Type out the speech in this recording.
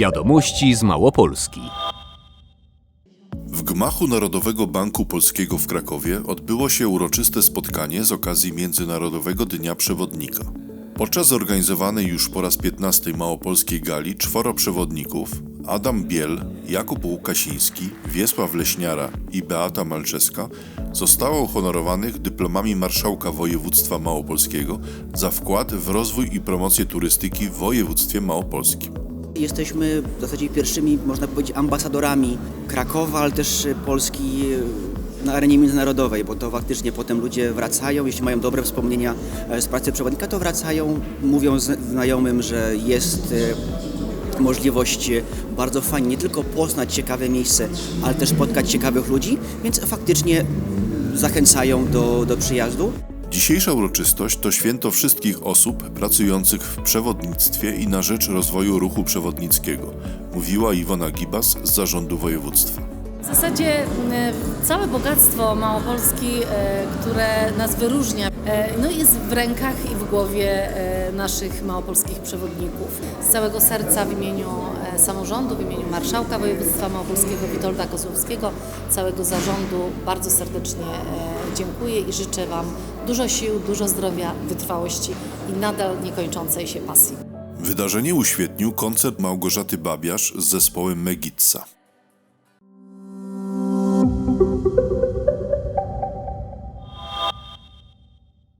Wiadomości z Małopolski. W gmachu Narodowego Banku Polskiego w Krakowie odbyło się uroczyste spotkanie z okazji Międzynarodowego Dnia Przewodnika. Podczas zorganizowanej już po raz 15 małopolskiej gali czworo przewodników Adam Biel, Jakub Łukasiński, Wiesław Leśniara i Beata Malczeska zostało uhonorowanych dyplomami Marszałka Województwa Małopolskiego za wkład w rozwój i promocję turystyki w województwie małopolskim. Jesteśmy w zasadzie pierwszymi, można powiedzieć, ambasadorami Krakowa, ale też Polski na arenie międzynarodowej, bo to faktycznie potem ludzie wracają, jeśli mają dobre wspomnienia e, z pracy przewodnika, to wracają, mówią znajomym, że jest e, możliwość e, bardzo fajnie nie tylko poznać ciekawe miejsce, ale też spotkać ciekawych ludzi, więc faktycznie zachęcają do, do przyjazdu. Dzisiejsza uroczystość to święto wszystkich osób pracujących w przewodnictwie i na rzecz rozwoju ruchu przewodnickiego, mówiła Iwona Gibas z zarządu województwa. W zasadzie m, całe bogactwo Małopolski, e, które nas wyróżnia, e, no jest w rękach i w głowie e, naszych małopolskich przewodników. Z całego serca w imieniu e, samorządu, w imieniu marszałka województwa małopolskiego Witolda Kozłowskiego, całego zarządu bardzo serdecznie e, dziękuję i życzę Wam dużo sił, dużo zdrowia, wytrwałości i nadal niekończącej się pasji. Wydarzenie uświetnił koncert Małgorzaty Babiarz z zespołem Megitsa. thank you